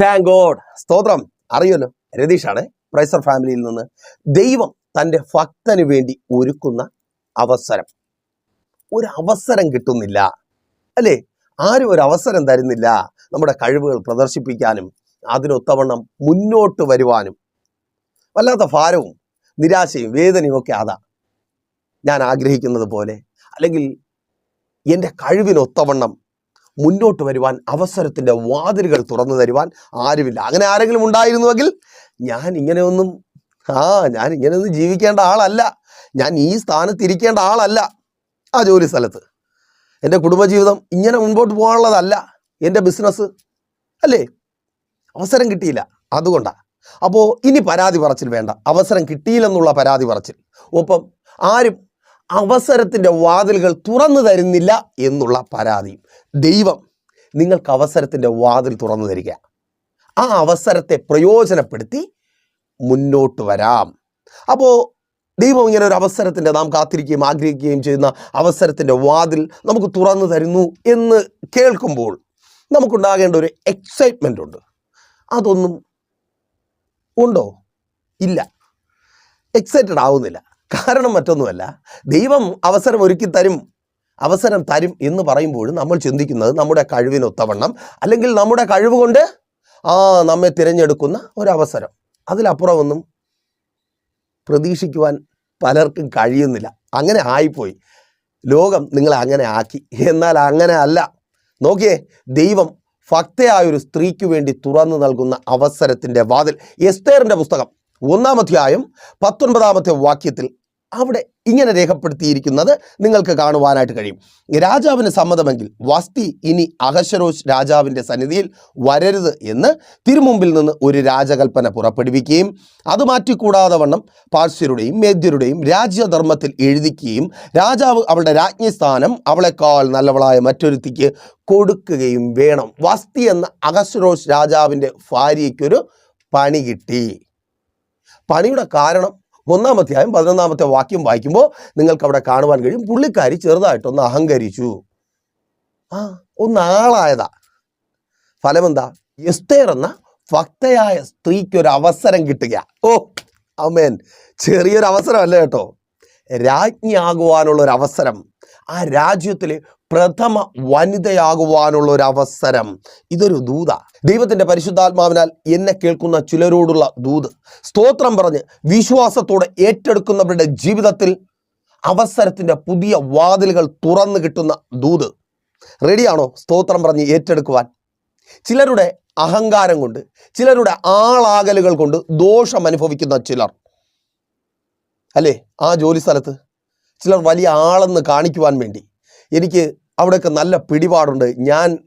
Thank God സ്തോത്രം. അറിയുമല്ലോ രതീഷാണ് പ്രൈസർ ഫാമിലിയിൽ നിന്ന് ദൈവം തന്റെ ഭക്തന് വേണ്ടി ഒരുക്കുന്ന അവസരം. ഒരു അവസരം കിട്ടുന്നില്ല. അല്ലേ? ആരും ഒരു അവസരം തരുന്നില്ല. നമ്മുടെ കഴിവുകൾ പ്രദർശിപ്പിക്കാനും അതിനൊത്തവണ്ണം മുന്നോട്ട് വരുവാനും. വല്ലാത്ത ഭാരവും നിരാശയും വേദനയും ഒക്കെ അതാ. ഞാൻ ആഗ്രഹിക്കുന്നത് പോലെ അല്ലെങ്കിൽ എന്റെ കഴിവിനൊത്തവണ്ണം മുന്നോട്ട് വരുവാൻ അവസരത്തിന്റെ വാതിലുകൾ തുറന്നു തരുവാൻ ആരുമില്ല. അങ്ങനെ ആരെങ്കിലും ഉണ്ടായിരുന്നുവെങ്കിൽ ഞാൻ ഇങ്ങനെയൊന്നും ആ ഞാൻ ഇങ്ങനെയൊന്നും ജീവിക്കേണ്ട ആളല്ല. ഞാൻ ഈ സ്ഥാനത്ത് ഇരിക്കേണ്ട ആളല്ല ആ ജോലി സ്ഥലത്ത്. എന്റെ കുടുംബജീവിതം ഇങ്ങനെ മുൻപോട്ട് പോകാനുള്ളതല്ല എന്റെ ബിസിനസ് അല്ലേ? അവസരം കിട്ടിയില്ല. അതുകൊണ്ടാണ് അപ്പോൾ ഇനി പരാതി പറച്ചിൽ വേണ്ട. അവസരം കിട്ടിയില്ലെന്നുള്ള പരാതി പറച്ചിൽ. ഒപ്പം ആരും അവസരത്തിന്റെ വാതിലുകൾ തുറന്നു തരുന്നില്ല എന്നുള്ള പരാതിയും ദൈവം നിങ്ങൾക്ക് അവസരത്തിന്റെ വാതിൽ തുറന്നു തരിക. ആ അവസരത്തെ പ്രയോജനപ്പെടുത്തി മുന്നോട്ട് വരാം. അപ്പോൾ ദൈവം ഇങ്ങനെ ഒരു അവസരത്തിന്റെ നാം കാത്തിരിക്കുകയും ആഗ്രഹിക്കുകയും ചെയ്യുന്ന അവസരത്തിന്റെ വാതിൽ നമുക്ക് തുറന്നു തരുന്നു എന്ന് കേൾക്കുമ്പോൾ നമുക്കുണ്ടാകേണ്ട ഒരു എക്സൈറ്റ്മെന്റ് ഉണ്ട്. അതൊന്നും ഉണ്ടോ? ഇല്ല. എക്സൈറ്റഡ് ആവുന്നില്ല. കാരണം മറ്റൊന്നുമല്ല. ദൈവം അവസരം ഒരുക്കി തരും അവസരം തരും എന്ന് പറയുമ്പോൾ നമ്മൾ ചിന്തിക്കുന്നത് നമ്മുടെ കഴിവിനൊത്തവണ്ണം അല്ലെങ്കിൽ നമ്മുടെ കഴിവ് കൊണ്ട് ആ നമ്മെ തിരഞ്ഞെടുക്കുന്ന ഒരവസരം. അതിലപ്പുറമൊന്നും പ്രതീക്ഷിക്കുവാൻ പലർക്കും കഴിയുന്നില്ല. അങ്ങനെ ആയിപ്പോയി. ലോകം നിങ്ങളെ അങ്ങനെ ആക്കി. എന്നാൽ അങ്ങനെ അല്ല. നോക്കിയേ ദൈവം ഭക്തയായൊരു സ്ത്രീക്ക് വേണ്ടി തുറന്നു നൽകുന്ന അവസരത്തിന്റെ വാതിൽ എസ്തേറിന്റെ പുസ്തകം ഒന്നാമധ്യായം പത്തൊൻപതാമത്തെ വാക്യത്തിൽ അവിടെ ഇങ്ങനെ രേഖപ്പെടുത്തിയിരിക്കുന്നത് നിങ്ങൾക്ക് കാണുവാനായിട്ട് കഴിയും. രാജാവിന് സമ്മതമെങ്കിൽ വസ്തി ഇനി അഹശരോഷ് രാജാവിന്റെ സന്നിധിയിൽ വരരുത് എന്ന് തിരുമുമ്പിൽ നിന്ന് ഒരു രാജകൽപ്പന പുറപ്പെടുവിക്കുകയും അത് മാറ്റിക്കൂടാതെ വണ്ണം പാർശ്വരുടെയും മേദ്യരുടെയും രാജ്യധർമ്മത്തിൽ എഴുതിക്കുകയും രാജാവ് അവളുടെ രാജ്ഞി സ്ഥാനം അവളെക്കാൾ നല്ലവളായ മറ്റൊരുത്തിക്ക് കൊടുക്കുകയും വേണം. വസ്തി എന്ന അഹശരോഷ് രാജാവിന്റെ ഭാര്യയ്ക്കൊരു പണി കിട്ടി. പണിയുടെ കാരണം ഒന്നാം അധ്യായം പതിനൊന്നാമത്തെ വാക്യം വായിക്കുമ്പോൾ നിങ്ങൾക്ക് അവിടെ കാണുവാൻ കഴിയും. പുള്ളിക്കാരി ചെറുതായിട്ടൊന്ന് അഹങ്കരിച്ചു. ആ ഒന്ന് ആളായതാ. ഫലമെന്താ? എസ്തേർ എന്ന ഭക്തയായ സ്ത്രീക്ക് ഒരു അവസരം കിട്ടുക. ഓ അമേൻ ചെറിയൊരു അവസരമല്ല കേട്ടോ? രാജ്ഞിയാകുവാനുള്ള ഒരു അവസരം ആ രാജ്യത്തിലെ പ്രഥമ വനിതയാകുവാനുള്ള ഒരു അവസരം. ഇതൊരു ദൂത. ദൈവത്തിന്റെ പരിശുദ്ധാത്മാവിനാൽ എന്നെ കേൾക്കുന്ന ചിലരോടുള്ള ദൂത്. സ്തോത്രം പറഞ്ഞ് വിശ്വാസത്തോടെ ഏറ്റെടുക്കുന്നവരുടെ ജീവിതത്തിൽ അവസരത്തിന്റെ പുതിയ വാതിലുകൾ തുറന്നു കിട്ടുന്ന ദൂത്. റെഡിയാണോ സ്തോത്രം പറഞ്ഞ് ഏറ്റെടുക്കുവാൻ. ചിലരുടെ അഹങ്കാരം കൊണ്ട് ചിലരുടെ ആളാകലുകൾ കൊണ്ട് ദോഷം അനുഭവിക്കുന്ന ചിലർ. അല്ലേ? ആ ജോലി സ്ഥലത്ത് ചിലർ വലിയ ആളെന്ന് കാണിക്കുവാൻ വേണ്ടി. എനിക്ക് അവിടെയൊക്കെ നല്ല പിടിപാടുണ്ട്. ഞാൻ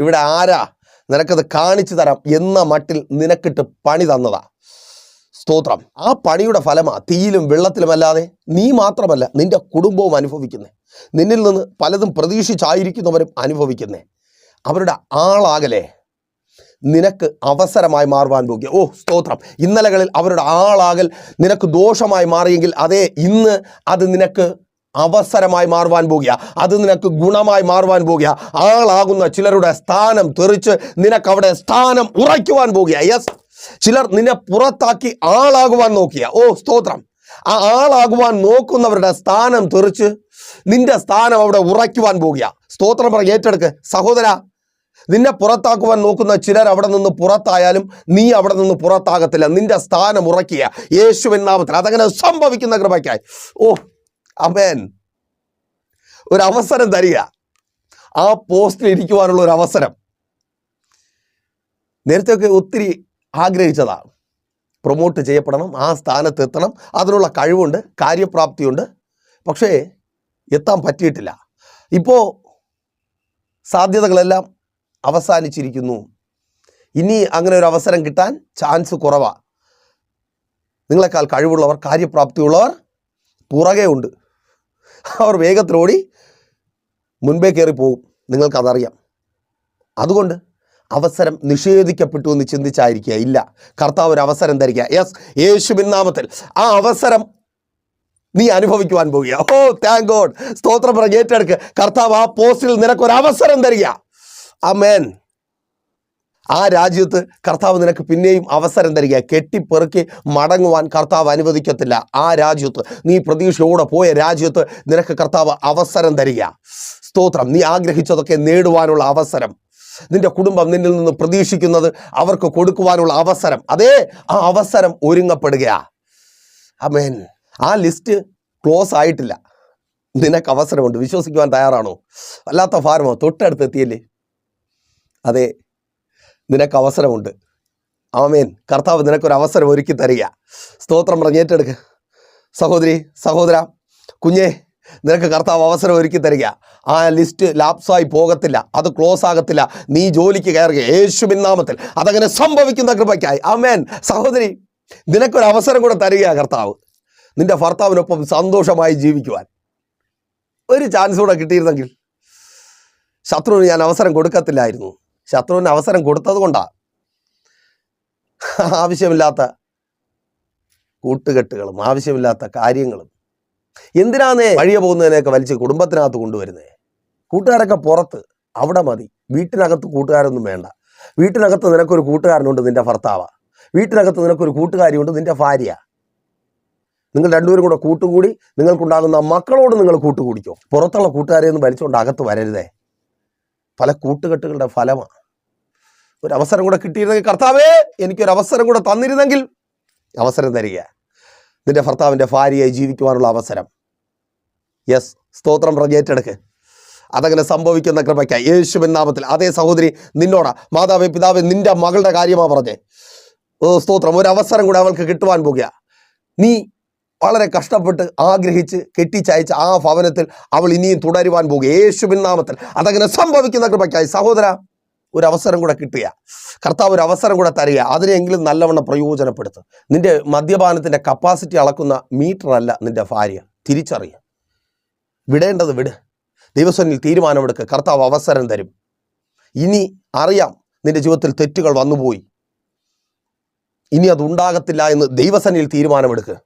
ഇവിടെ ആരാ? നിനക്കത് കാണിച്ചു തരാം എന്ന മട്ടിൽ നിനക്കിട്ട് പണി തന്നതാ. സ്തോത്രം. ആ പണിയുടെ ഫലമാ തീയിലും വെള്ളത്തിലുമല്ലാതെ നീ മാത്രമല്ല നിന്റെ കുടുംബവും അനുഭവിക്കുന്നേ. നിന്നിൽ നിന്ന് പലതും പ്രതീക്ഷിച്ചായിരിക്കുന്നവരും അനുഭവിക്കുന്നേ. അവരുടെ ആളാകലെ നിനക്ക് അവസരമായി മാറുവാൻ പോകുക. ഓ സ്തോത്രം. ഇന്നലകളിൽ അവരുടെ ആളാകൽ നിനക്ക് ദോഷമായി മാറിയെങ്കിൽ അതേ ഇന്ന് അത് നിനക്ക് അവസരമായി മാറുവാൻ പോകുക. അത് നിനക്ക് ഗുണമായി മാറുവാൻ പോകുക. ആളാകുന്ന ചിലരുടെ സ്ഥാനം തെറിച്ച് നിനക്ക് അവിടെ സ്ഥാനം ഉറയ്ക്കുവാൻ പോകുക. യെസ് ചിലർ നിന്നെ പുറത്താക്കി ആളാകുവാൻ നോക്കിയ ഓ സ്തോത്രം. ആ ആളാകുവാൻ നോക്കുന്നവരുടെ സ്ഥാനം തെറിച്ച് നിന്റെ സ്ഥാനം അവിടെ ഉറയ്ക്കുവാൻ പോകുക. സ്തോത്രം പറഞ്ഞ് ഏറ്റെടുക്ക്. സഹോദര നിന്നെ പുറത്താക്കുവാൻ നോക്കുന്ന ചിലർ അവിടെ നിന്ന് പുറത്തായാലും നീ അവിടെ നിന്ന് പുറത്താകത്തില്ല. നിന്റെ സ്ഥാനം ഉറക്കുക യേശുവിൻ നാമത്തിൽ. അതങ്ങനെ സംഭവിക്കുന്ന കൃപയ്ക്കായി. ഓ അമേൻ. ഒരു അവസരം തരിക. ആ പോസ്റ്റിൽ ഇരിക്കുവാനുള്ള ഒരു അവസരം. നേരത്തെയൊക്കെ ഒത്തിരി ആഗ്രഹിച്ചതാണ്. പ്രൊമോട്ട് ചെയ്യപ്പെടണം ആ സ്ഥാനത്ത് എത്തണം. അതിനുള്ള കഴിവുണ്ട് കാര്യപ്രാപ്തിയുണ്ട്. പക്ഷേ എത്താൻ പറ്റിയിട്ടില്ല. ഇപ്പോൾ സാധ്യതകളെല്ലാം അവസാനിച്ചിരിക്കുന്നു. ഇനി അങ്ങനെ ഒരു അവസരം കിട്ടാൻ ചാൻസ് കുറവാണ് നിങ്ങളെക്കാൾ കഴിവുള്ളവർ കാര്യപ്രാപ്തിയുള്ളവർ പുറകെ ഉണ്ട്. അവർ വേഗത്തിലോടി മുൻപേ കയറി പോകും നിങ്ങൾക്കതറിയാം. അതുകൊണ്ട് അവസരം നിഷേധിക്കപ്പെട്ടു എന്ന് ചിന്തിച്ചായിരിക്കുക. ഇല്ല. കർത്താവ് ഒരു അവസരം ധരിക്കുക യെസ് യേശുവിൻ നാമത്തിൽ ആ അവസരം നീ അനുഭവിക്കുവാൻ പോകുക. ഓ താങ്ക് ഗോഡ് സ്തോത്രം പറഞ്ഞ് ഏറ്റെടുക്ക്. കർത്താവ് ആ പോസ്റ്റിൽ നിനക്കൊരു അവസരം തരിക. അമേൻ ആ രാജ്യത്ത് കർത്താവ് നിനക്ക് പിന്നെയും അവസരം തരിക കെട്ടിപ്പെറുക്കി മടങ്ങുവാൻ കർത്താവ് അനുവദിക്കത്തില്ല. ആ രാജ്യത്ത് നീ പ്രതീക്ഷയോടെ പോയ രാജ്യത്ത് നിനക്ക് കർത്താവ് അവസരം തരിക സ്തോത്രം. നീ ആഗ്രഹിച്ചതൊക്കെ നേടുവാനുള്ള അവസരം. നിന്റെ കുടുംബം നിന്നിൽ നിന്ന് പ്രതീക്ഷിക്കുന്നത് അവർക്ക് കൊടുക്കുവാനുള്ള അവസരം. അതേ ആ അവസരം ഒരുങ്ങപ്പെടുകയാ. അമേൻ ആ ലിസ്റ്റ് ക്ലോസ് ആയിട്ടില്ല. നിനക്ക് അവസരമുണ്ട്. വിശ്വസിക്കുവാൻ തയ്യാറാണോ? അല്ലാത്ത ഭാരമോ? തൊട്ടടുത്ത് എത്തിയല്ലേ അതെ നിനക്ക് അവസരമുണ്ട്. ആമേൻ. കർത്താവ് നിനക്കൊരു അവസരം ഒരുക്കി തരിക. സ്തോത്രം പറഞ്ഞ് ഏറ്റെടുക്ക്. സഹോദരി സഹോദര കുഞ്ഞേ നിനക്ക് കർത്താവ് അവസരം ഒരുക്കി തരിക. ആ ലിസ്റ്റ് ലാപ്സായി പോകത്തില്ല. അത് ക്ലോസ് ആകത്തില്ല. നീ ജോലിക്ക് കയറുക. യേശുവിൻ നാമത്തിൽ. അതങ്ങനെ സംഭവിക്കുന്ന കൃപയ്ക്കായി. ആമേൻ. സഹോദരി നിനക്കൊരു അവസരം കൂടെ തരിക കർത്താവ്. നിന്റെ ഭർത്താവിനൊപ്പം സന്തോഷമായി ജീവിക്കുവാൻ. ഒരു ചാൻസ് കൂടെ കിട്ടിയിരുന്നെങ്കിൽ ശത്രുവിന് ഞാൻ അവസരം കൊടുക്കത്തില്ലായിരുന്നു. ശത്രുവിന് അവസരം കൊടുത്തത് കൊണ്ടാ. ആവശ്യമില്ലാത്ത കൂട്ടുകെട്ടുകളും ആവശ്യമില്ലാത്ത കാര്യങ്ങളും. എന്തിനാന്നേ വഴിയെ പോകുന്നതിനെയൊക്കെ വലിച്ച് കുടുംബത്തിനകത്ത് കൊണ്ടുവരുന്നേ? കൂട്ടുകാരൊക്കെ പുറത്ത് അവിടെ മതി. വീട്ടിനകത്ത് കൂട്ടുകാരൊന്നും വേണ്ട. വീട്ടിനകത്ത് നിനക്കൊരു കൂട്ടുകാരനുണ്ട് നിന്റെ ഭർത്താവ. വീട്ടിനകത്ത് നിനക്കൊരു കൂട്ടുകാരിയുണ്ട് നിന്റെ ഭാര്യ. നിങ്ങൾ രണ്ടുപേരും കൂടെ കൂട്ടുകൂടി നിങ്ങൾക്കുണ്ടാകുന്ന മക്കളോട് നിങ്ങൾ കൂട്ടുകൂടിക്കോ. പുറത്തുള്ള കൂട്ടുകാരെ ഒന്നും വലിച്ചുകൊണ്ട് അകത്ത് വരരുതേ. പല കൂട്ടുകെട്ടുകളുടെ ഫലമാണ് ഒരു അവസരം കൂടെ കിട്ടിയിരുന്നെങ്കിൽ കർത്താവേ എനിക്കൊരു അവസരം കൂടെ തന്നിരുന്നെങ്കിൽ അവസരം തരിക. നിന്റെ ഭർത്താവിന്റെ ഭാര്യയായി ജീവിക്കുവാനുള്ള അവസരം. യെസ് സ്തോത്രം ഏറ്റെടുക്ക്. അതങ്ങനെ സംഭവിക്കുന്ന കൃപയ്ക്കായി. യേശുവിൻ നാമത്തിൽ. അതേ സഹോദരി നിന്നോടാ. മാതാവേ പിതാവേ നിന്റെ മകളുടെ കാര്യമാ പറഞ്ഞേ. ഓ സ്തോത്രം. ഒരു അവസരം കൂടെ അവൾക്ക് കിട്ടുവാൻ പോകുക. നീ വളരെ കഷ്ടപ്പെട്ട് ആഗ്രഹിച്ച് കെട്ടിച്ചയച്ച ആ ഭവനത്തിൽ അവൾ ഇനിയും തുടരുവാൻ പോകുക. യേശുവിൻ നാമത്തിൽ. അതങ്ങനെ സംഭവിക്കുന്ന കൃപയ്ക്കായി. സഹോദര ഒരു അവസരം കൂടെ കിട്ടുക. കർത്താവ് ഒരു അവസരം കൂടെ തരിക. അതിനെങ്കിലും നല്ലവണ്ണം പ്രയോജനപ്പെടുത്തുക. നിന്റെ മദ്യപാനത്തിന്റെ കപ്പാസിറ്റി അളക്കുന്ന മീറ്റർ അല്ല നിന്റെ ഭാര്യ. തിരിച്ചറിയുക. വിടേണ്ടത് വിട്. ദൈവസ്വനിൽ തീരുമാനമെടുക്കുക. കർത്താവ് അവസരം തരും. ഇനി അറിയാം നിന്റെ ജീവിതത്തിൽ തെറ്റുകൾ വന്നുപോയി. ഇനി അത് ഉണ്ടാകത്തില്ല എന്ന് ദൈവസനിൽ തീരുമാനമെടുക്കുക.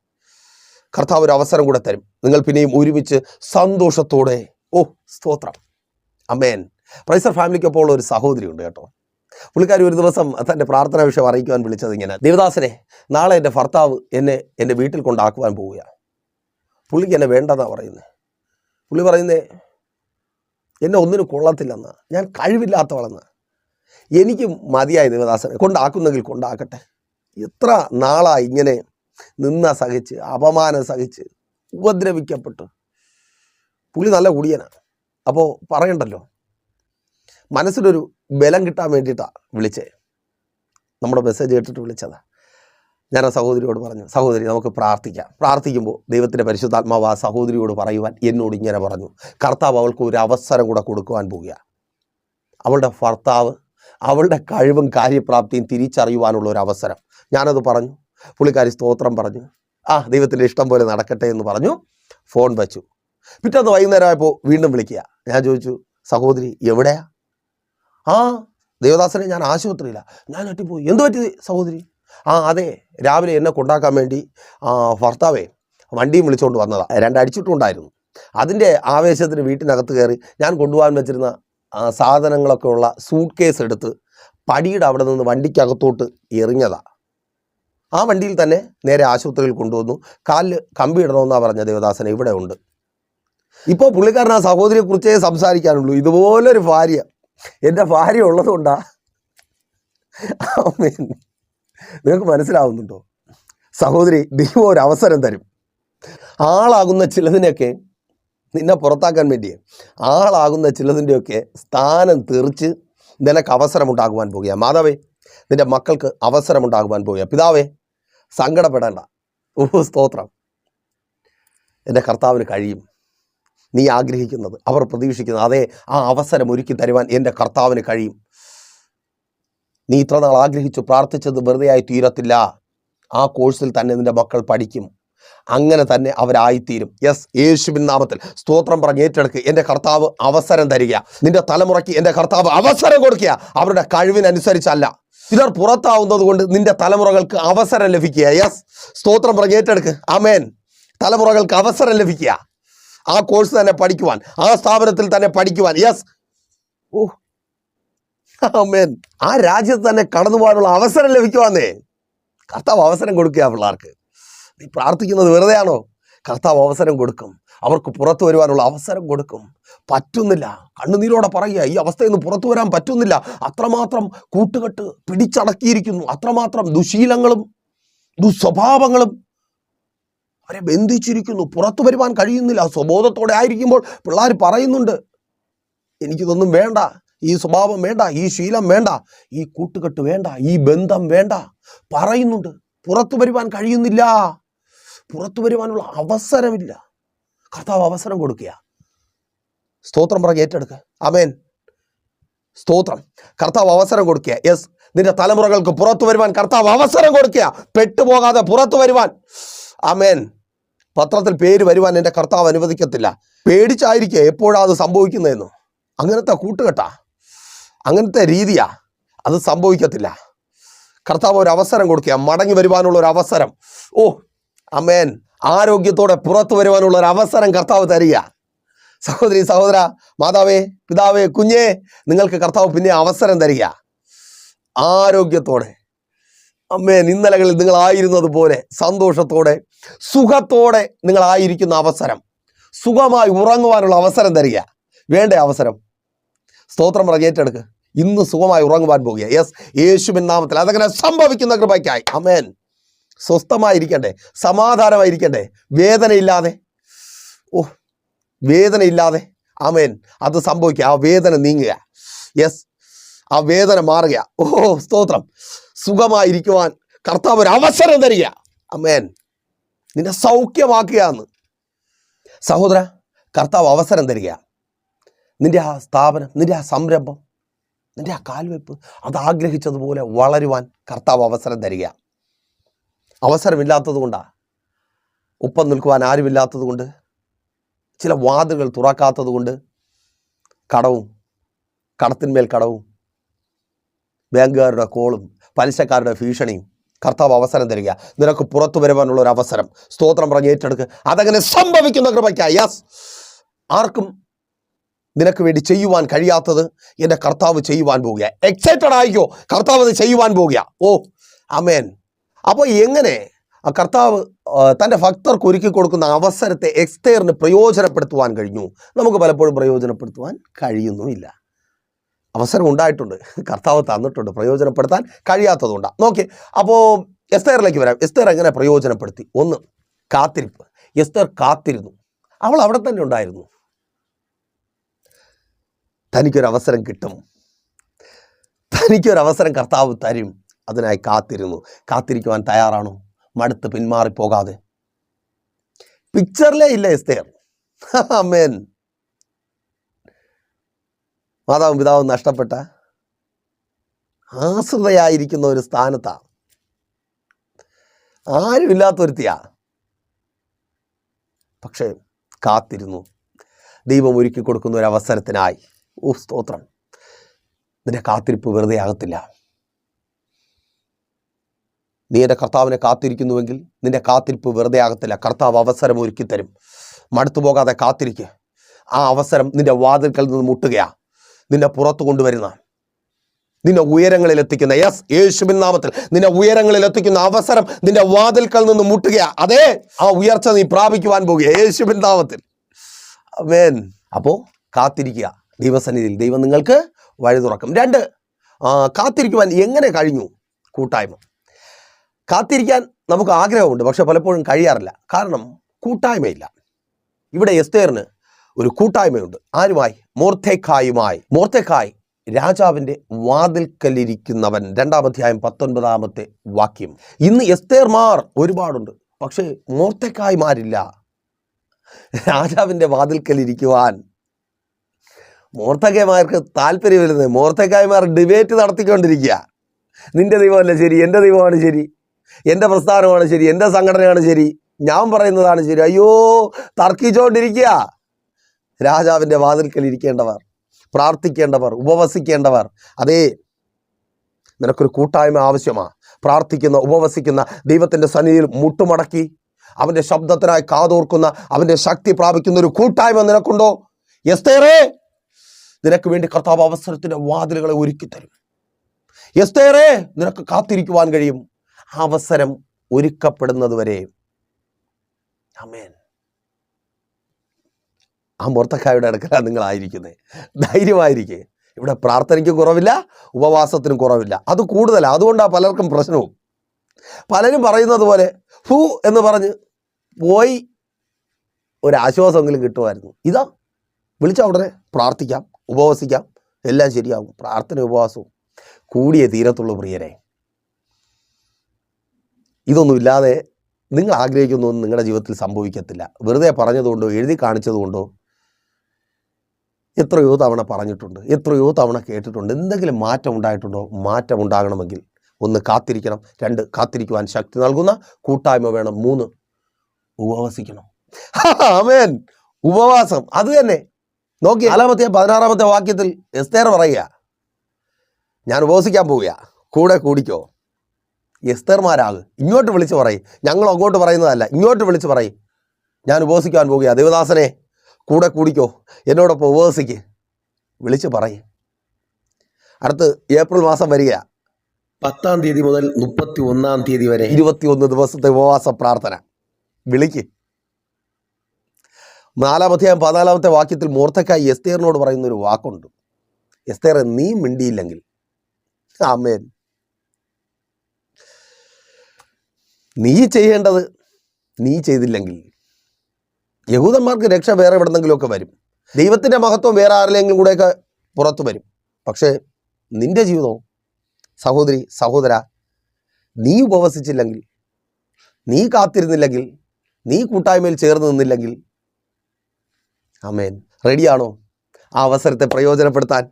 കർത്താവ് ഒരു അവസരം കൂടെ തരും. നിങ്ങൾ പിന്നെയും ഒരുമിച്ച് സന്തോഷത്തോടെ. ഓ സ്തോത്രം. അമേൻ. പ്രൈസർ ഫാമിലിക്കൊപ്പം ഒരു സഹോദരി ഉണ്ട് കേട്ടോ. പുള്ളിക്കാരി ഒരു ദിവസം തന്റെ പ്രാർത്ഥനാ വിഷയം അറിയിക്കുവാൻ വിളിച്ചത് ഇങ്ങനെ ദേവദാസനെ നാളെ എന്റെ ഭർത്താവ് എന്നെ എന്റെ വീട്ടിൽ കൊണ്ടാക്കുവാൻ പോവുകയാണ് പുള്ളിക്ക് എന്നെ വേണ്ടതാണ് പറയുന്നത് പുള്ളി പറയുന്നേ എന്നെ ഒന്നിനും കൊള്ളത്തില്ലെന്ന്. ഞാൻ കഴിവില്ലാത്തവളെന്ന്. എനിക്ക് മതിയായി ദേവദാസനെ കൊണ്ടാക്കുന്നെങ്കിൽ കൊണ്ടാക്കട്ടെ. എത്ര നാളായി ഇങ്ങനെ നിന്ന സഹിച്ച് അപമാനം സഹിച്ച് ഉപദ്രവിക്കപ്പെട്ടു. പുള്ളി നല്ല കുടിയനാണ് അപ്പോൾ പറയണ്ടല്ലോ മനസ്സിലൊരു ബലം കിട്ടാൻ വേണ്ടിയിട്ടാണ് വിളിച്ചേ. നമ്മുടെ മെസ്സേജ് കേട്ടിട്ട് വിളിച്ചതാ. ഞാൻ ആ സഹോദരിയോട് പറഞ്ഞു സഹോദരി നമുക്ക് പ്രാർത്ഥിക്കാം. പ്രാർത്ഥിക്കുമ്പോൾ ദൈവത്തിന്റെ പരിശുദ്ധാത്മാവ് ആ സഹോദരിയോട് പറയുവാൻ എന്നോട് ഇങ്ങനെ പറഞ്ഞു. കർത്താവ് അവൾക്ക് ഒരു അവസരം കൂടെ കൊടുക്കുവാൻ പോവുക അവളുടെ ഭർത്താവ് അവളുടെ കഴിവും കാര്യപ്രാപ്തിയും തിരിച്ചറിയുവാനുള്ള ഒരു അവസരം. ഞാനത് പറഞ്ഞു. പുള്ളിക്കാരി സ്തോത്രം പറഞ്ഞു. ആ ദൈവത്തിന്റെ ഇഷ്ടം പോലെ നടക്കട്ടെ എന്ന് പറഞ്ഞു. ഫോൺ വച്ചു. പിറ്റേന്ന് വൈകുന്നേരമായപ്പോൾ വീണ്ടും വിളിക്കുക. ഞാൻ ചോദിച്ചു സഹോദരി എവിടെയാ? ആ ദേവദാസനെ ഞാൻ ആശുപത്രിയില്ല ഞാൻ ഞെട്ടിപ്പോയി. എന്ത് പറ്റി സഹോദരി? ആ അതെ രാവിലെ എന്നെ കൊണ്ടാക്കാൻ വേണ്ടി ഭർത്താവേ വണ്ടിയും വിളിച്ചുകൊണ്ട് വന്നതാ. രണ്ടടിച്ചിട്ടുണ്ടായിരുന്നു അതിന്റെ ആവേശത്തിന് വീട്ടിനകത്ത് കയറി ഞാൻ കൊണ്ടുപോകാൻ വെച്ചിരുന്ന സാധനങ്ങളൊക്കെ ഉള്ള സൂട്ട് കേസ് എടുത്ത് പടിയുടെ അവിടെ നിന്ന് വണ്ടിക്കകത്തോട്ട് എറിഞ്ഞതാ. ആ വണ്ടിയിൽ തന്നെ നേരെ ആശുപത്രിയിൽ കൊണ്ടുവന്നു. കാലിൽ കമ്പി ഇടണമെന്നാണ് പറഞ്ഞ ദേവദാസനെ ഇവിടെ ഉണ്ട്. ഇപ്പോൾ പുള്ളിക്കാരൻ ആ സഹോദരിയെക്കുറിച്ചേ സംസാരിക്കാനുള്ളൂ. ഇതുപോലൊരു ഭാര്യ എന്റെ ഭാര്യ ഉള്ളതുകൊണ്ടാ. നിങ്ങൾക്ക് മനസ്സിലാവുന്നുണ്ടോ? സഹോദരി ദൈവം ഒരു അവസരം തരും. ആളാകുന്ന ചിലതിനെയൊക്കെ നിന്നെ പുറത്താക്കാൻ വേണ്ടിയേ. ആളാകുന്ന ചിലതിന്റെയൊക്കെ സ്ഥാനം തെറിച്ച് നിനക്ക് അവസരമുണ്ടാകുവാൻ പോകുക. മാതാവേ നിന്റെ മക്കൾക്ക് അവസരമുണ്ടാകുവാൻ പോകുക. പിതാവേ സങ്കടപ്പെടേണ്ട. ഓ സ്തോത്രം. എന്റെ കർത്താവിന് കഴിയും. നീ ആഗ്രഹിക്കുന്നത് അവർ പ്രതീക്ഷിക്കുന്നത് അതേ ആ അവസരം ഒരുക്കി തരുവാൻ എന്റെ കർത്താവിന് കഴിയും. നീ ഇത്ര നാൾ ആഗ്രഹിച്ചു പ്രാർത്ഥിച്ചത് വെറുതെയായി തീരത്തില്ല. ആ കോഴ്സിൽ തന്നെ നിന്റെ മക്കൾ പഠിക്കും. അങ്ങനെ തന്നെ അവരായിത്തീരും. യെസ് യേശുവിൻ നാമത്തിൽ സ്തോത്രം പറഞ്ഞ് ഏറ്റെടുക്കുക എന്റെ കർത്താവ് അവസരം തരിക. നിന്റെ തലമുറയ്ക്ക് എന്റെ കർത്താവ് അവസരം കൊടുക്കുക. അവരുടെ കഴിവിനനുസരിച്ചല്ല. ചിലർ പുറത്താവുന്നത് കൊണ്ട് നിന്റെ തലമുറകൾക്ക് അവസരം ലഭിക്കുക. യെസ് സ്തോത്രം പറഞ്ഞ് ഏറ്റെടുക്കുക അമേൻ തലമുറകൾക്ക് അവസരം ലഭിക്കുക. ആ കോഴ്സ് തന്നെ പഠിക്കുവാൻ ആ സ്ഥാപനത്തിൽ തന്നെ പഠിക്കുവാൻ. യെസ് ഓ. മേൻ ആ രാജ്യത്ത് തന്നെ കടന്നു പോകാനുള്ള അവസരം ലഭിക്കുവാന്നേ. കർത്താവ് അവസരം കൊടുക്കുക പിള്ളേർക്ക്. നീ പ്രാർത്ഥിക്കുന്നത് വെറുതെയാണോ? കർത്താവ് അവസരം കൊടുക്കും. അവർക്ക് പുറത്തു വരുവാനുള്ള അവസരം കൊടുക്കും. പറ്റുന്നില്ല. കണ്ണുനീരോടെ പറയുക ഈ അവസ്ഥയിൽ നിന്ന് പുറത്തു വരാൻ പറ്റുന്നില്ല. അത്രമാത്രം കൂട്ടുകെട്ട് പിടിച്ചടക്കിയിരിക്കുന്നു. അത്രമാത്രം ദുശീലങ്ങളും ദുസ്വഭാവങ്ങളും അവരെ ബന്ധിച്ചിരിക്കുന്നു. പുറത്തു വരുവാൻ കഴിയുന്നില്ല. സ്വബോധത്തോടെ ആയിരിക്കുമ്പോൾ പിള്ളേർ പറയുന്നുണ്ട് എനിക്കിതൊന്നും വേണ്ട. ഈ സ്വഭാവം വേണ്ട. ഈ ശീലം വേണ്ട. ഈ കൂട്ടുകെട്ട് വേണ്ട. ഈ ബന്ധം വേണ്ട. പറയുന്നുണ്ട്. പുറത്തു വരുവാൻ കഴിയുന്നില്ല. പുറത്തു വരുവാനുള്ള അവസരമില്ല. കർത്താവ് അവസരം കൊടുക്കുക സ്തോത്രം പറഞ്ഞ് ഏറ്റെടുക്കുക അമേൻ സ്തോത്രം. കർത്താവ് അവസരം കൊടുക്കുക യെസ് നിന്റെ തലമുറകൾക്ക് പുറത്തു വരുവാൻ കർത്താവ് അവസരം കൊടുക്കുക പെട്ടുപോകാതെ പുറത്തു വരുവാൻ. അമേൻ പത്രത്തിൽ പേര് വരുവാൻ എന്റെ കർത്താവ് അനുവദിക്കത്തില്ല. പേടിച്ചായിരിക്കുക എപ്പോഴാണ് അത് സംഭവിക്കുന്നതെന്ന്. അങ്ങനത്തെ കൂട്ടുകെട്ടാ. അങ്ങനത്തെ രീതിയാ അത് സംഭവിക്കത്തില്ല. കർത്താവ് ഒരു അവസരം കൊടുക്കുക. മടങ്ങി വരുവാനുള്ള ഒരു അവസരം. ഓ അമേൻ ആരോഗ്യത്തോടെ പുറത്തു വരുവാനുള്ള ഒരു അവസരം കർത്താവ് തരിക. സഹോദരി സഹോദര മാതാവേ പിതാവേ കുഞ്ഞേ നിങ്ങൾക്ക് കർത്താവ് പിന്നെ അവസരം തരിക. ആരോഗ്യത്തോടെ. അമ്മേ ഇന്നലകളിൽ നിങ്ങളായിരുന്നത് പോലെ സന്തോഷത്തോടെ സുഖത്തോടെ നിങ്ങളായിരിക്കുന്ന അവസരം. സുഖമായി ഉറങ്ങുവാനുള്ള അവസരം തരിക. വേണ്ട അവസരം? സ്തോത്രം പറഞ്ഞ് ഏറ്റെടുക്ക്. ഇന്ന് സുഖമായി ഉറങ്ങുവാൻ പോകുക. യെസ് യേശുവിൻ നാമത്തിൽ അതങ്ങനെ സംഭവിക്കുന്ന കൃപയ്ക്കായി. അമേൻ സ്വസ്ഥമായിരിക്കണ്ടേ? സമാധാനമായിരിക്കണ്ടേ? വേദനയില്ലാതെ? ഓ വേദനയില്ലാതെ? അമേൻ അത് സംഭവിക്കുക. ആ വേദന നീങ്ങുക. യെസ് ആ വേദന മാറുക. ഓ സ്തോത്രം. സുഖമായിരിക്കുവാൻ കർത്താവ് ഒരു അവസരം തരിക. അമേൻ നിന്നെ സൗഖ്യമാക്കുക എന്ന് സഹോദര കർത്താവ് അവസരം തരിക. നിന്റെ ആ സ്ഥാപനം നിന്റെ ആ സംരംഭം നിന്റെ ആ കാൽവെപ്പ് അത് ആഗ്രഹിച്ചതുപോലെ വളരുവാൻ കർത്താവ് അവസരം തരിക. അവസരമില്ലാത്തത് കൊണ്ടാണ് ഒപ്പം നിൽക്കുവാൻ ആരുമില്ലാത്തത് കൊണ്ട് ചില വാതിലുകൾ തുറക്കാത്തത് കൊണ്ട് കടവും കടത്തിന്മേൽ കടവും ബാങ്കുകാരുടെ കോളും പലിശക്കാരുടെ ഭീഷണിയും കർത്താവ് അവസരം തരിക. നിനക്ക് പുറത്തു വരുവാനുള്ള ഒരു അവസരം. സ്തോത്രം പറഞ്ഞ് ഏറ്റെടുക്കുക അതങ്ങനെ സംഭവിക്കുന്ന കൃപയ്ക്കായി. യാസ് ആർക്കും നിനക്ക് വേണ്ടി ചെയ്യുവാൻ കഴിയാത്തത് എന്റെ കർത്താവ് ചെയ്യുവാൻ പോവുക എക്സൈറ്റഡ് ആയിക്കോ. കർത്താവ് അത് ചെയ്യുവാൻ പോവുക ഓ അമേൻ അപ്പോൾ എങ്ങനെ ആ കർത്താവ് തന്റെ ഭക്തർക്ക് ഒരുക്കി കൊടുക്കുന്ന അവസരത്തെ എക്സ്തേറിന് പ്രയോജനപ്പെടുത്തുവാൻ കഴിഞ്ഞു? നമുക്ക് പലപ്പോഴും പ്രയോജനപ്പെടുത്തുവാൻ കഴിയുന്നുമില്ല. അവസരം ഉണ്ടായിട്ടുണ്ട്. കർത്താവ് തന്നിട്ടുണ്ട്. പ്രയോജനപ്പെടുത്താൻ കഴിയാത്തതുകൊണ്ടാണ് നോക്കി അപ്പോൾ എസ്തേറിലേക്ക് വരാം. എസ്തേർ എങ്ങനെ പ്രയോജനപ്പെടുത്തി? ഒന്ന് കാത്തിരിപ്പ്. എസ്തേർ കാത്തിരുന്നു. അവൾ അവിടെ തന്നെ ഉണ്ടായിരുന്നു. തനിക്കൊരു അവസരം കിട്ടും. തനിക്കൊരു അവസരം കർത്താവ് തരും. അതിനായി കാത്തിരുന്നു. കാത്തിരിക്കുവാൻ തയ്യാറാണോ? മടുത്ത് പിന്മാറിപ്പോകാതെ. പിക്ചറിലേ ഇല്ല എസ്തേർ. അമ്മേൻ മാതാവും പിതാവും നഷ്ടപ്പെട്ട ആശ്രിതയായിരിക്കുന്ന ഒരു സ്ഥാനത്താ. ആരുമില്ലാത്തൊരുത്തിയാ. പക്ഷേ കാത്തിരുന്നു. ദൈവം ഒരുക്കി കൊടുക്കുന്ന ഒരു അവസരത്തിനായി. ഓ സ്തോത്രം. നിന്റെ കാത്തിരിപ്പ് വെറുതെ ആകത്തില്ല. നീ എന്റെ കർത്താവിനെ കാത്തിരിക്കുന്നുവെങ്കിൽ നിന്റെ കാത്തിരിപ്പ് വെറുതെ ആകത്തില്ല. കർത്താവ് അവസരം ഒരുക്കി തരും മടുത്തു പോകാതെ കാത്തിരിക്കുക ആ അവസരം നിന്റെ വാതിൽക്കൽ നിന്ന് മുട്ടുകയാ. നിന്നെ പുറത്തു കൊണ്ടുവരുന്ന നിന്നെ ഉയരങ്ങളിൽ എത്തിക്കുന്ന യെസ് യേശുബിൻ നാമത്തിൽ നിന്നെ ഉയരങ്ങളിൽ എത്തിക്കുന്ന അവസരം നിന്റെ വാതിൽക്കൽ നിന്ന് മുട്ടുക അതെ ആ ഉയർച്ച നീ പ്രാപിക്കുവാൻ പോകുക യേശുബിൻ നാമത്തിൽ. വേൻ അപ്പോൾ കാത്തിരിക്കുക. ദൈവസന്നിധിയിൽ ദൈവം നിങ്ങൾക്ക് വഴി തുറക്കും. രണ്ട് കാത്തിരിക്കുവാൻ എങ്ങനെ കഴിഞ്ഞു? കൂട്ടായ്മ. കാത്തിരിക്കാൻ നമുക്ക് ആഗ്രഹമുണ്ട് പക്ഷെ പലപ്പോഴും കഴിയാറില്ല. കാരണം കൂട്ടായ്മയില്ല. ഇവിടെ എസ്തേറിന് ഒരു കൂട്ടായ്മയുണ്ട്. ആരുമായി? മോർത്തേക്കായുമായി മോർത്തേക്കായ് രാജാവിന്റെ വാതിൽക്കലിരിക്കുന്നവൻ രണ്ടാമധ്യായം പത്തൊൻപതാമത്തെ വാക്യം. ഇന്ന് എസ്തേർമാർ ഒരുപാടുണ്ട്. പക്ഷേ മോർത്തേക്കായ്മാരില്ല രാജാവിന്റെ വാതിൽക്കലിരിക്കുവാൻ മോർത്തക്കായ്മാർക്ക് താല്പര്യമില്ലെന്ന് മോർത്തക്കായ്മാർ ഡിബേറ്റ് നടത്തിക്കൊണ്ടിരിക്കുക. നിന്റെ ദൈവമല്ല ശരി എന്റെ ദൈവമാണ് ശരി എന്റെ പ്രസ്ഥാനമാണ് ശരി എന്റെ സംഘടനയാണ് ശരി ഞാൻ പറയുന്നതാണ് ശരി. അയ്യോ തർക്കിച്ചുകൊണ്ടിരിക്കുക രാജാവിന്റെ വാതിൽക്കൽ ഇരിക്കേണ്ടവർ പ്രാർത്ഥിക്കേണ്ടവർ ഉപവസിക്കേണ്ടവർ. അതേ നിനക്കൊരു കൂട്ടായ്മ ആവശ്യമാണ് പ്രാർത്ഥിക്കുന്ന ഉപവസിക്കുന്ന ദൈവത്തിന്റെ സന്നിധിയിൽ മുട്ടുമടക്കി അവന്റെ ശബ്ദത്തിനായി കാതോർക്കുന്ന അവന്റെ ശക്തി പ്രാപിക്കുന്ന ഒരു കൂട്ടായ്മ നിനക്കുണ്ടോ? എസ്തേറേ നിനക്ക് വേണ്ടി കർത്താവ് അവസരത്തിന്റെ വാതിലുകളെ ഒരുക്കി തരും നിനക്ക് കാത്തിരിക്കുവാൻ കഴിയും. അവസരം ഒരുക്കപ്പെടുന്നതുവരെ. അമേൻ ആ മുറത്തക്കായുടെ അടുക്കലാണ് നിങ്ങളായിരിക്കുന്നത് ധൈര്യമായിരിക്കേ. ഇവിടെ പ്രാർത്ഥനയ്ക്ക് കുറവില്ല ഉപവാസത്തിനും കുറവില്ല. അത് കൂടുതലാണ് അതുകൊണ്ടാണ് പലർക്കും പ്രശ്നവും. പലരും പറയുന്നത് പോലെ ഹൂ എന്ന് പറഞ്ഞ് പോയി ഒരാശ്വാസമെങ്കിലും കിട്ടുമായിരുന്നു. ഇതാ. വിളിച്ചാൽ ഉടനെ പ്രാർത്ഥിക്കാം ഉപവസിക്കാം എല്ലാം ശരിയാകും. പ്രാർത്ഥന ഉപവാസവും കൂടിയ തീരത്തുള്ളൂ പ്രിയരെ. ഇതൊന്നുമില്ലാതെ നിങ്ങൾ ആഗ്രഹിക്കുന്നൊന്നും നിങ്ങളുടെ ജീവിതത്തിൽ സംഭവിക്കത്തില്ല. വെറുതെ പറഞ്ഞതുകൊണ്ടോ എഴുതി കാണിച്ചതുകൊണ്ടോ എത്രയോ തവണ പറഞ്ഞിട്ടുണ്ട് എത്രയോ തവണ കേട്ടിട്ടുണ്ട്. എന്തെങ്കിലും മാറ്റം ഉണ്ടായിട്ടുണ്ടോ? മാറ്റം ഉണ്ടാകണമെങ്കിൽ ഒന്ന് കാത്തിരിക്കണം. രണ്ട് കാത്തിരിക്കുവാൻ ശക്തി നൽകുന്ന കൂട്ടായ്മ വേണം. മൂന്ന് ഉപവസിക്കണം. ആമേൻ. ഉപവാസം അത് തന്നെ. നോക്കി നാലാമത്തെ പതിനാറാമത്തെ വാക്യത്തിൽ എസ്തേർ പറയുക. ഞാൻ ഉപവസിക്കാൻ പോവുക കൂടെ കൂടിക്കോ. എസ്തേർമാരാകും. ഇങ്ങോട്ട് വിളിച്ച് പറയും. ഞങ്ങൾ അങ്ങോട്ട് പറയുന്നതല്ല. ഇങ്ങോട്ട് വിളിച്ച് പറയും. ഞാൻ ഉപവസിക്കാൻ പോവുക ദേവദാസനെ കൂടെ കൂടിക്കോ. എന്നോടൊപ്പം ഉപവസിക്ക്. വിളിച്ച് പറയും. അടുത്ത് ഏപ്രിൽ മാസം വരിക. പത്താം തീയതി മുതൽ മുപ്പത്തി ഒന്നാം തീയതി വരെ ഇരുപത്തിയൊന്ന് ദിവസത്തെ ഉപവാസ പ്രാർത്ഥന. വിളിക്ക്. നാലാമത്തെ പതിനാലാമത്തെ വാക്യത്തിൽ മൂർത്തക്കായി എസ്തേറിനോട് പറയുന്ന ഒരു വാക്കുണ്ട്. എസ്തേർ നീ മിണ്ടിയില്ലെങ്കിൽ. ആമേൻ. നീ ചെയ്യേണ്ടത് നീ ചെയ്തില്ലെങ്കിൽ യഹൂദന്മാർക്ക് രക്ഷ വേറെ എവിടെന്നെങ്കിലുമൊക്കെ വരും. ദൈവത്തിന്റെ മഹത്വം വേറെ ആരിലെങ്കിലും കൂടെയൊക്കെ പുറത്തു വരും. പക്ഷേ നിന്റെ ജീവിതവും സഹോദരി സഹോദര നീ ഉപവസിച്ചില്ലെങ്കിൽ നീ കാത്തിരുന്നില്ലെങ്കിൽ നീ കൂട്ടായ്മയിൽ ചേർന്ന് നിന്നില്ലെങ്കിൽ അമേൻ റെഡിയാണോ? ആ അവസരത്തെ പ്രയോജനപ്പെടുത്താൻ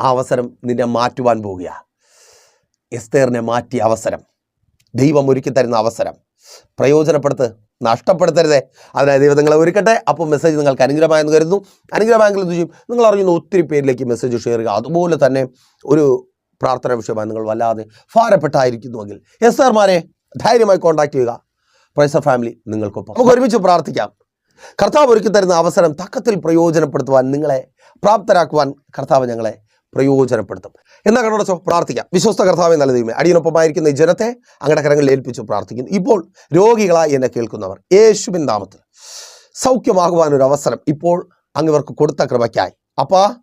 ആ അവസരം നിന്നെ മാറ്റുവാൻ പോവുക എസ്തേറിനെ മാറ്റിയ അവസരം. ദൈവം ഒരുക്കി തരുന്ന അവസരം. പ്രയോജനപ്പെടുത്ത് നഷ്ടപ്പെടുത്തരുതേ. അതിനായി ദൈവം നിങ്ങളെ ഒരുക്കട്ടെ. അപ്പോൾ മെസ്സേജ് നിങ്ങൾക്ക് അനുഗ്രഹമായെന്ന് കരുതുന്നു. അനുഗ്രഹമായെങ്കിൽ എന്ത് ചെയ്യും? നിങ്ങൾ അറിയുന്ന ഒത്തിരി പേരിലേക്ക് മെസ്സേജ് ഷെയർ ചെയ്യുക. അതുപോലെ തന്നെ ഒരു പ്രാർത്ഥന വിഷയമായി നിങ്ങൾ വല്ലാതെ ഭാരപ്പെട്ടായിരിക്കുന്നുവെങ്കിൽ എസ് സാർമാരെ ധൈര്യമായി കോൺടാക്ട് ചെയ്യുക. പ്രൈസർ ഫാമിലി നിങ്ങൾക്കൊപ്പം. നമുക്ക് ഒരുമിച്ച് പ്രാർത്ഥിക്കാം. കർത്താവ് ഒരുക്കി തരുന്ന അവസരം തക്കത്തിൽ പ്രയോജനപ്പെടുത്തുവാൻ നിങ്ങളെ പ്രാപ്തരാക്കുവാൻ കർത്താവ് ഞങ്ങളെ പ്രയോജനപ്പെടുത്തും. എന്നാ കണ്ണടച്ചോ പ്രാർത്ഥിക്കാം. വിശ്വസ്ത കർത്താവെ നല്ല ദൈവമേ അടിയനൊപ്പമായിരിക്കുന്ന ഈ ജനത്തെ അങ്ങടെ കരങ്ങളിൽ ഏൽപ്പിച്ചു പ്രാർത്ഥിക്കുന്നു. ഇപ്പോൾ രോഗികളായി എന്നെ കേൾക്കുന്നവർ യേശുവിൻ നാമത്തിൽ സൗഖ്യമാകുവാനൊരു അവസരം ഇപ്പോൾ അങ്ങിവർക്ക് കൊടുത്ത കൃപയ്ക്കായി. അപ്പാ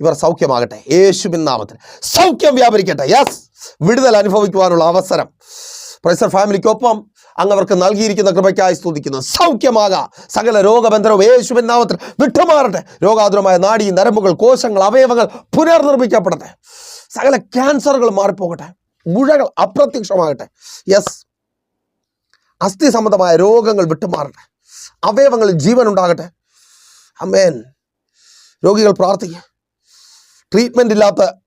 ഇവർ സൗഖ്യമാകട്ടെ യേശുവിൻ നാമത്തിൽ. സൗഖ്യം വ്യാപരിക്കട്ടെ. യെസ് വിടുതൽ അനുഭവിക്കുവാനുള്ള അവസരം. പ്രൈസർ ഫാമിലിക്കൊപ്പം അങ്ങ് അവർക്ക് നൽകിയിരിക്കുന്ന കൃപയ്ക്കായി സ്തുതിക്കുന്നു. സൗഖ്യമാകാം. സകല രോഗബന്ധനവും യേശുവിൻ നാമത്തിൽ വിട്ടുമാറട്ടെ. രോഗാതുരമായ നാടി നരമ്പുകൾ കോശങ്ങൾ അവയവങ്ങൾ പുനർനിർമ്മിക്കപ്പെടട്ടെ. സകല ക്യാൻസറുകൾ മാറിപ്പോകട്ടെ. മുഴകൾ അപ്രത്യക്ഷമാകട്ടെ. യെസ് അസ്ഥി സംബന്ധമായ രോഗങ്ങൾ വിട്ടുമാറട്ടെ. അവയവങ്ങളിൽ ജീവൻ ഉണ്ടാകട്ടെ. അമേൻ രോഗികൾ പ്രാർത്ഥിക്കുക ട്രീറ്റ്മെന്റ് ഇല്ലാത്ത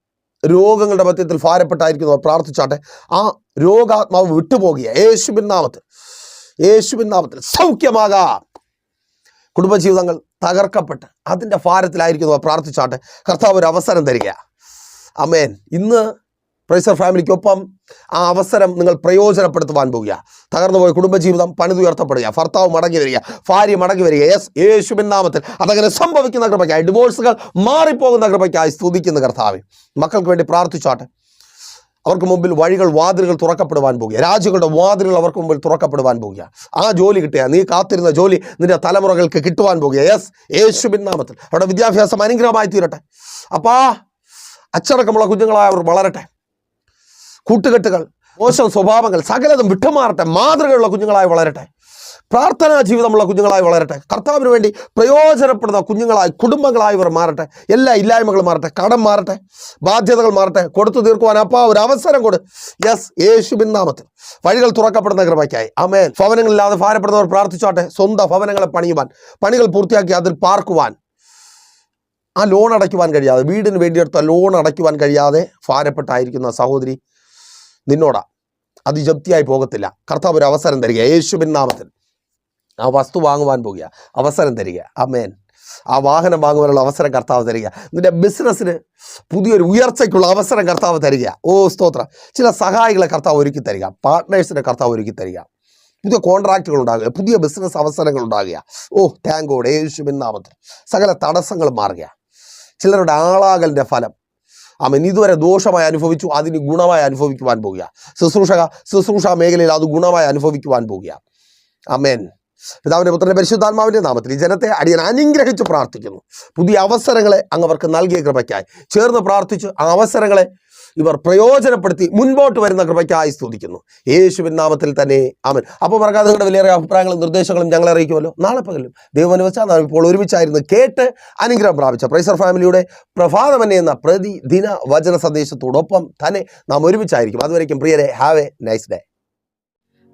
രോഗങ്ങളുടെ മധ്യത്തിൽ ഭാരപ്പെട്ടായിരിക്കുന്നവർ പ്രാർത്ഥിച്ചാട്ടെ. ആ രോഗാത്മാവ് വിട്ടുപോകുക യേശുവിൻ നാമത്തിൽ. യേശുവിൻ നാമത്തിൽ. സൗഖ്യമാകാം. കുടുംബജീവിതങ്ങൾ തകർക്കപ്പെട്ട് അതിന്റെ ഭാരത്തിലായിരിക്കുന്നവർ പ്രാർത്ഥിച്ചാട്ടെ. കർത്താവ് ഒരു അവസരം തരിക അമേൻ ഇന്ന് പ്രൈസർ ഫാമിലിക്കൊപ്പം ആ അവസരം നിങ്ങൾ പ്രയോജനപ്പെടുത്തുവാൻ പോവുക. തകർന്നുപോയ കുടുംബജീവിതം പണിതുയർത്തപ്പെടുക ഭർത്താവ് മടങ്ങി വരിക. ഭാര്യ മടങ്ങി വരിക. യെസ് യേശുവിൻ നാമത്തിൽ അതങ്ങനെ സംഭവിക്കുന്ന കൃപയ്ക്കായി ഡിവോഴ്സുകൾ മാറിപ്പോകുന്ന കൃപയ്ക്കായി സ്തുതിക്കുന്ന കർത്താവ്. മക്കൾക്ക് വേണ്ടി പ്രാർത്ഥിച്ചാട്ടെ. അവർക്ക് മുമ്പിൽ വഴികൾ വാതിലുകൾ തുറക്കപ്പെടുവാൻ പോകുക രാജ്യങ്ങളുടെ വാതിലുകൾ അവർക്ക് മുമ്പിൽ തുറക്കപ്പെടുവാൻ പോകുക ആ ജോലി കിട്ടുക. നീ കാത്തിരുന്ന ജോലി നിന്റെ തലമുറകൾക്ക് കിട്ടുവാൻ പോകുക യെസ് യേശുവിൻ നാമത്തിൽ. അവിടെ വിദ്യാഭ്യാസം അനുഗ്രഹമായി തീരട്ടെ. അപ്പാ അച്ചടക്കമുള്ള കുഞ്ഞുങ്ങളായ അവർ വളരട്ടെ. കൂട്ടുകെട്ടുകൾ മോശം സ്വഭാവങ്ങൾ സകലതും വിട്ടുമാറട്ടെ മാതൃകയുള്ള കുഞ്ഞുങ്ങളായി വളരട്ടെ പ്രാർത്ഥനാ ജീവിതമുള്ള കുഞ്ഞുങ്ങളായി വളരട്ടെ കർത്താവിന് വേണ്ടി പ്രയോജനപ്പെടുന്ന കുഞ്ഞുങ്ങളായി കുടുംബങ്ങളായി ഇവർ മാറട്ടെ എല്ലാ ഇല്ലായ്മകളും മാറട്ടെ കടം മാറട്ടെ ബാധ്യതകൾ മാറട്ടെ കൊടുത്തു തീർക്കുവാൻ അപ്പ ഒരു അവസരം കൊടു. യെസ് യേശുബിൻ നാമത്തിൽ. വഴികൾ തുറക്കപ്പെടുന്ന കൃപയ്ക്കായി. അമേൻ ഭവനങ്ങളില്ലാതെ ഭാരപ്പെടുന്നവർ പ്രാർത്ഥിച്ചോട്ടെ സ്വന്തം ഭവനങ്ങളെ പണിയുവാൻ പണികൾ പൂർത്തിയാക്കി അതിൽ പാർക്കുവാൻ. ആ ലോൺ അടയ്ക്കുവാൻ കഴിയാതെ വീടിന് വേണ്ടിയെടുത്ത ലോൺ അടയ്ക്കുവാൻ കഴിയാതെ ഭാരപ്പെട്ടായിരിക്കുന്ന സഹോദരി നിന്നോടാ. അത് ജപ്തിയായി പോകത്തില്ല. കർത്താവ് ഒരു അവസരം തരിക. യേശുബിൻ നാമത്തിൽ. ആ വസ്തു വാങ്ങുവാൻ പോകുക. അവസരം തരിക. അമേൻ ആ വാഹനം വാങ്ങുവാനുള്ള അവസരം കർത്താവ് തരിക. നിന്റെ ബിസിനസ്സിന് പുതിയൊരു ഉയർച്ചയ്ക്കുള്ള അവസരം കർത്താവ് തരിക. ഓ സ്തോത്ര. ചില സഹായികളെ കർത്താവ് ഒരുക്കി തരിക. പാർട്ട്നേഴ്സിനെ കർത്താവ് ഒരുക്കി തരിക. പുതിയ കോൺട്രാക്റ്റുകൾ ഉണ്ടാകുക. പുതിയ ബിസിനസ് അവസരങ്ങൾ ഉണ്ടാകുക. Oh thank God. യേശുബിൻ നാമത്തിൽ. സകല തടസ്സങ്ങൾ മാറുക. ചിലരുടെ ആളാകലിന്റെ ഫലം അവൻ ഇതുവരെ ദോഷമായി അനുഭവിച്ചു അതിന് ഗുണമായി അനുഭവിക്കുവാൻ പോകുക. ശുശ്രൂഷക ശുശ്രൂഷ മേഖലയിൽ അത് ഗുണമായി അനുഭവിക്കുവാൻ പോകുക. അമേൻ പിതാവിന്റെ പുത്രന്റെ പരിശുദ്ധാത്മാവിന്റെ നാമത്തിൽ ഈ ജനത്തെ അടിയൻ അനുഗ്രഹിച്ച് പ്രാർത്ഥിക്കുന്നു. പുതിയ അവസരങ്ങളെ അങ്ങ് അവർക്ക് നൽകിയ കൃപയ്ക്കായി. ചേർന്ന് പ്രാർത്ഥിച്ച് ആ അവസരങ്ങളെ ഇവർ പ്രയോജനപ്പെടുത്തി മുൻപോട്ട് വരുന്ന കൃപയ്ക്കായി സ്തുതിക്കുന്നു. യേശുവിൻ നാമത്തിൽ തന്നെ ആമൻ. അപ്പോൾ മറക്കാതെ നിങ്ങളുടെ വിലയേറെ അഭിപ്രായങ്ങളും നിർദ്ദേശങ്ങളും ഞങ്ങളെ അറിയിക്കുമല്ലോ. നാളെ പകലും ദൈവം അനുവദിച്ചാൽ നാം ഇപ്പോൾ ഒരുമിച്ചായിരുന്നു കേട്ട് അനുഗ്രഹം പ്രാപിച്ച പ്രൈസർ ഫാമിലിയുടെ പ്രഭാതമനെ എന്ന പ്രതിദിന വചന സന്ദേശത്തോടൊപ്പം തന്നെ നാം ഒരുമിച്ചായിരിക്കും. അതുവരേക്കും പ്രിയരെ ഹാവ് എ നൈസ് ഡേ